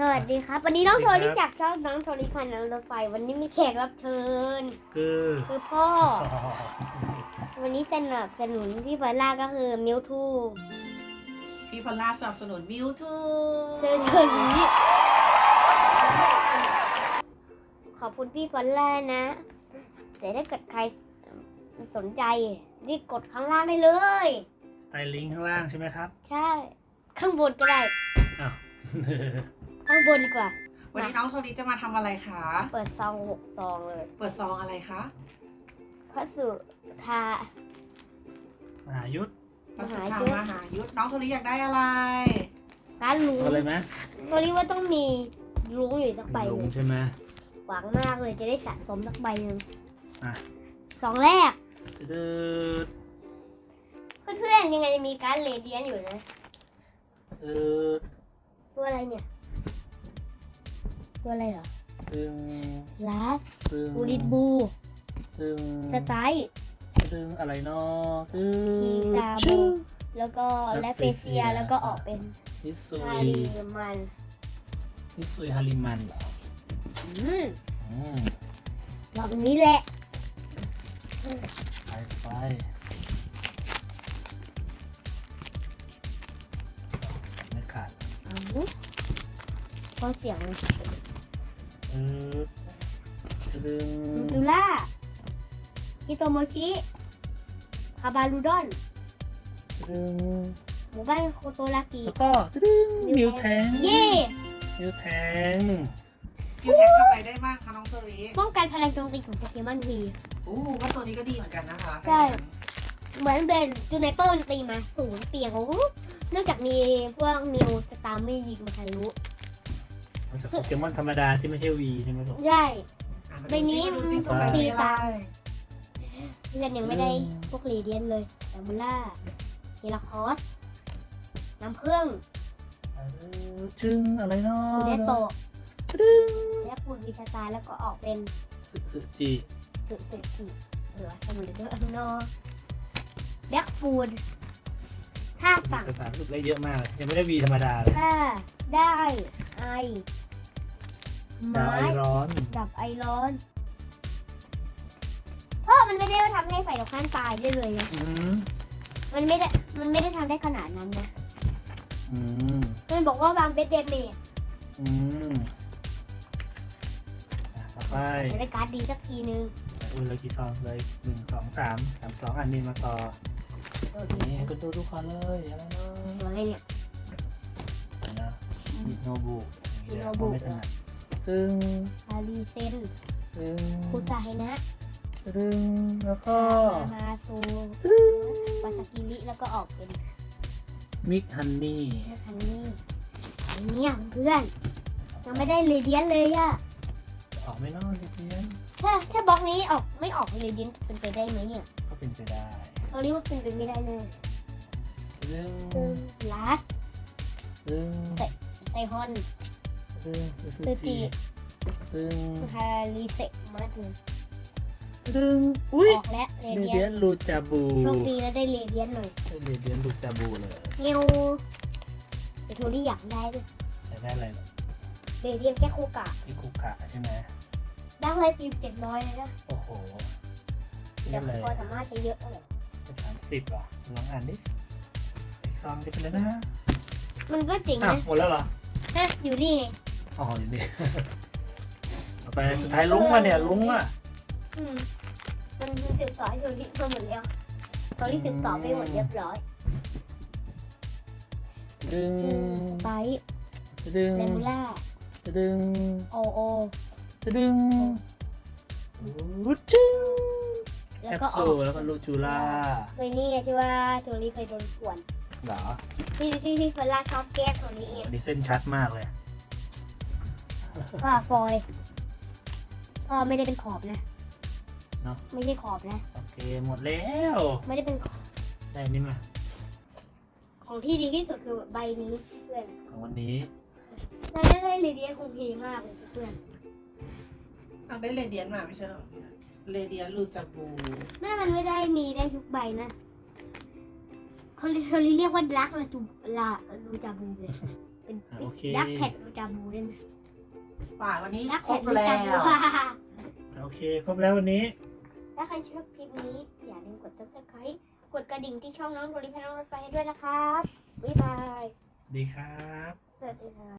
สวัสดีครับ วันนี้น้องสโทวัสดีรี่ครับจากช่องน้องโทรี่พันธุ์รถไฟ วันนี้มีแขกรับเชิญ คือคือพ่อ วันนี้สนับสนุนที่เปิดล่าก็คือมิวทูพี่พอลล่าสนับสนุนมิวทูเชิญเชิญนี้ขอบคุณพี่พอลล่านะแต่ถ้าเกิดใครสนใจรีบกดข้างล่างได้เลยใต้ลิงก์ข้างล่างใช่ไหมครับ ใช่ ข้างบนก็ได้อ้าว ข้างบนดีกว่า วันนี้น้องโทนี้จะมาทำอะไรคะ เปิดซองหกซองเลยเปิดซองอะไรคะพระสุธา มหายุทธประสบมหาการยุทธมหายุทธน้องโทนี้อยากได้อะไร ร้านลุงเอาเลยไหมตัวนี้ว่าต้องมีลุงอยู่สักใบหลุงนึ่งใช่ไหม หวังมากเลยจะได้สะสมสักใบหนึ่งอะ สองแรกดืดเพื่อนๆยังไงจะมีการดเรเดียนอยู่นะดืดตัวอะไรเนี่ย ตัวอะไรเหรอตึงลาสตึงบูริดบูตึงสไตล์ตึงอะไรเนาะตึคีงซาโบชื่อแล้วก็แลฟเฟเซียแล้วก็ออกเป็นฮิซุฮายริมันฮิซุยฮาริมันเหรออืมอืมรอบนี้แหละไปไปไม่ขาดเอาฟังเสียงดื ดตึงดูล่าฮิโตโมชิคาบารูดอนตึงหมู่บ้านโคโตรากิแล้วก็ตึงมิวแทงเย่มิวแทงมิวแท็กทำอะไรได้บ้างคะน้องโทนี้ป้องกันพลังโจมตีของโปเกมอนวีอู้ก็ตัวนี้ก็ดีเหมือนกันนะคะใช่เหมือนเป็นจูไนเปอร์ตีมาศูนย์เปียงโอ้โหเนื่องจากมีพวกมิวสตาร์ไม่ยิงมาทะลุ มันจะโปเกมอนธรรมดาที่ไม่ใช่วีใช่ไหมลูกใช่อะใบนี้มาดูซิตัวใบตีนี้ตาอะไรเพื่อนยังไม่ได้พวกรีเดียนเลยแต่บุล่าเฮลาคอสน้ำเครื่องเออจึงอะไรเนาะคูเดโตะตึงและปูนวิชาตายแล้วก็ออกเป็นสึสึจิสุดสุดสีเหลือสมุนเดอร์โนแบ็กฟูด ห้าสั่งภาษาสึกได้เยอะมากเลยยังไม่ได้วีธรรมดาเลยถ้าได้ไอดาวไม้ไอร้อนดับไอร้อนเพราะมันไม่ได้ว่าทำให้ไฟตกข้างตายได้เลยนะอืมมันไม่ได้มันไม่ได้ทำได้ขนาดนั้นนะอืมมันบอกว่าบางเบสเดเมจอืมอะต่อไปจะได้การ์ดดีสักทีนึงอุ้ยเลยกี่ซองเลยหนึ่งสองสามสามสองอันนี้มาต่อ นี่ให้คุณดูทุกคนเลยอะไรเนาะตัวอะไรเนี่ยอะไรนะฮิโนบุอย่างนี้เลยฮิโนบุ ไม่ถนัดตึงอารีเซนตึงคุซาไฮนะตึงแล้วก็มามาซูวาซากิริแล้วก็ออกเป็นมิกฮันนี่เรื่องคันนี้เนี่ยเพื่อนยังไม่ได้เรเดียนเลยอะออกไม่นอกเพียนถ้าถ้าบล็อกนี้ออกไม่ออกเรเดียนเป็นไปได้ไหมเนี่ย ก็เป็นไปได้ เราเรียกว่าเป็นไปไม่ได้เลยตึงลาสตึงไซฮอนตึงซูซูซูจิจิตึงคาริเซมาถึงตึงอุ้ยออกและเรเรเดียเดียนนลูจาบูโชคดีแล้วได้เรเดียนหน่อยเรเดียนลูจาบูเลยเงี้ยวแต่โทรี่อยากได้ด้วยจะได้อะไรหรอเรเดียนแค่โคกะที่คุกกะใช่ไหมดังเลยตีเจ็ดร้อยเลยนะโอ้โหเยแต่อะเลยพอสามารถใช้เยอะเลย สามสิบอะลองอ่านดิอีกซองจะเป็นอะไรนะมันก็เจ๋งอ้าวนะหมดแล้วเหรอ ฮะอยู่นี่ไงอ๋ออยู่นี่ ต่อไปสุดท้ายลุงมาเนี่ยลุงอะอืมมันสืบต่อให้โทรี่เพิ่มหมดแล้วโทรี่สืบต่อไปหมดเรียบร้อยดึงไปดึงเลมูล่าดึงโอโอดึงรูจึง แล้แอวปก็อซูอกแล้วก็ลูจูล่าไปนี่ไงที่ว่าโทรี่เคยโดนขวนเหรอที่ที่ที่เฟลล่าชอบแกล้งโทรี่เองอันนี้เส้นชัดมากเลย ว่าฟอยพอไม่ได้เป็นขอบนะเนอะ ไม่ใช่ขอบนะ โอเคหมดแล้วไม่ได้เป็นขอบได้นี่มาของที่ดีที่สุดคือใบนี้เพื่อนของวันนี้น่าจะได้เรเดียนคงเพลมากเลยเพื่อนเอาได้เรเดียนมาไม่ใช่เหรอ เรเดียนลูจาบูแม่มันไม่ได้มีได้ทุกใบนะเขาเขาเรียกว่าลักลาจูลาลูจาบูเลยเป็นอะโอเค ดักแพดประจำบูด้วยนะป่าวันนี้ดักคแพรดบประแล้จำบูวโอเค ครบแล้ววันนี้ ถ้าใครชอบคลิปนี้ อย่าลืมกด subscribe กดกระดิ่งที่ช่องน้องโดริพน้องรถไฟให้ด้วยนะครับ บ๊ายบาย ดีครับ สวัสดีค่ะ